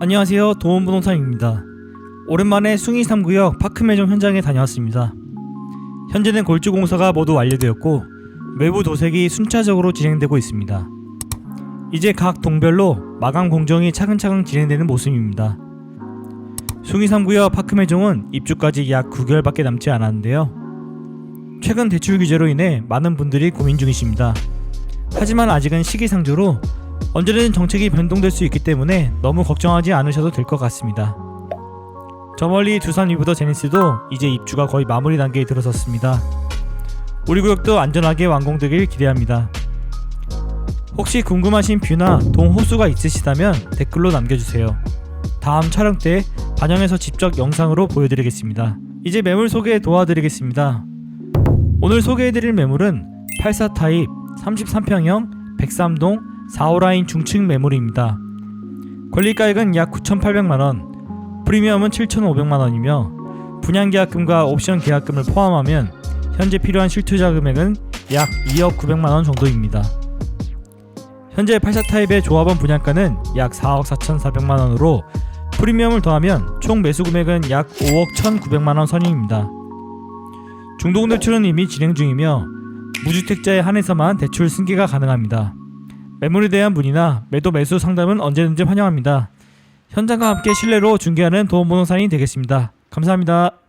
안녕하세요. 도원부동산입니다. 오랜만에 숭이 3구역 파크 매점 현장에 다녀왔습니다. 현재는 골조 공사가 모두 완료되었고 외부 도색이 순차적으로 진행되고 있습니다. 이제 각 동별로 마감 공정이 차근차근 진행되는 모습입니다. 숭이 3구역 파크 매종은 입주까지 약 9개월밖에 남지 않았는데요. 최근 대출 규제로 인해 많은 분들이 고민 중이십니다 하지만 아직은 시기상조로 언제든 정책이 변동될 수 있기 때문에 너무 걱정하지 않으셔도 될 것 같습니다. 저 멀리 두산 위브더 제니스도 이제 입주가 거의 마무리 단계에 들어섰습니다. 우리 구역도 안전하게 완공되길 기대합니다. 혹시 궁금하신 뷰나 동 호수가 있으시다면 댓글로 남겨주세요. 다음 촬영 때 반영해서 직접 영상으로 보여드리겠습니다. 이제 매물 소개 도와드리겠습니다. 오늘 소개해드릴 매물은 84 타입 33평형 103동 4호라인 중층 매물입니다. 권리가액은 약 9,800만원, 프리미엄은 7,500만원이며 분양계약금과 옵션 계약금을 포함하면 현재 필요한 실투자 금액은 약 2억 900만원 정도입니다. 현재 84 타입의 조합원 분양가는 약 4억 4,400만원으로 프리미엄을 더하면 총 매수 금액은 약 5억 1,900만원 선입니다. 중동 대출은 이미 진행 중이며 무주택자에 한해서만 대출 승계가 가능합니다. 매물에 대한 문의나 매도 매수 상담은 언제든지 환영합니다. 현장과 함께 신뢰로 중개하는 도움번호사인이 되겠습니다. 감사합니다.